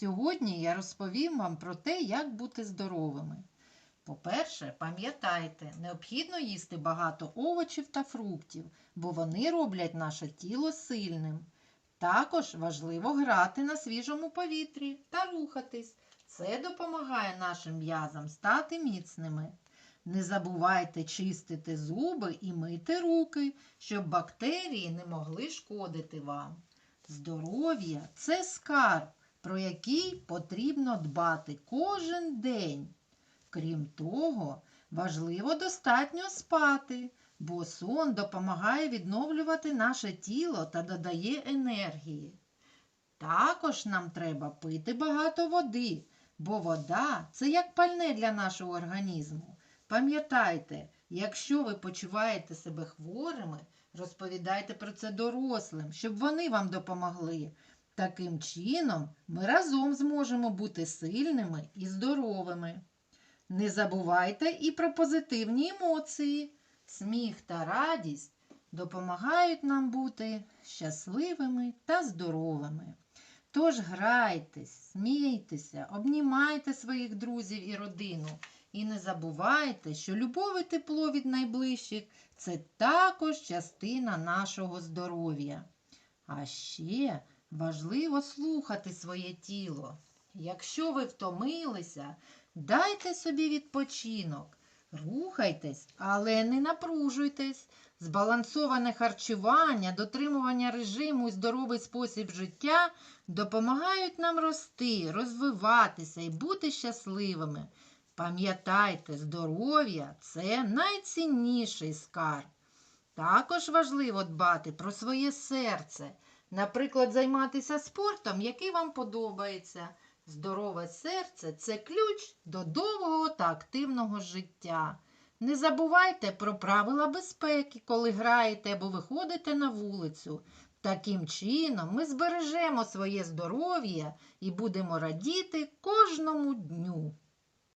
Сьогодні я розповім вам про те, як бути здоровими. По-перше, пам'ятайте, необхідно їсти багато овочів та фруктів, бо вони роблять наше тіло сильним. Також важливо грати на свіжому повітрі та рухатись. Це допомагає нашим м'язам стати міцними. Не забувайте чистити зуби і мити руки, щоб бактерії не могли шкодити вам. Здоров'я це скарб, про який потрібно дбати кожен день. Крім того, важливо достатньо спати, бо сон допомагає відновлювати наше тіло та додає енергії. Також нам треба пити багато води, бо вода це як пальне для нашого організму. Пам'ятайте, якщо ви почуваєте себе хворими, розповідайте про це дорослим, щоб вони вам допомогли. Таким чином, ми разом зможемо бути сильними і здоровими. Не забувайте і про позитивні емоції. Сміх та радість допомагають нам бути щасливими та здоровими. Тож грайтесь, смійтеся, обнімайте своїх друзів і родину. І не забувайте, що любов і тепло від найближчих це також частина нашого здоров'я. А ще важливо слухати своє тіло. Якщо ви втомилися, дайте собі відпочинок. Рухайтесь, але не напружуйтесь. Збалансоване харчування, дотримування режиму і здоровий спосіб життя допомагають нам рости, розвиватися і бути щасливими. Пам'ятайте, здоров'я це найцінніший скарб. Також важливо дбати про своє серце, наприклад, займатися спортом, який вам подобається. Здорове серце це ключ до довгого та активного життя. Не забувайте про правила безпеки, коли граєте або виходите на вулицю. Таким чином ми збережемо своє здоров'я і будемо радіти кожному дню.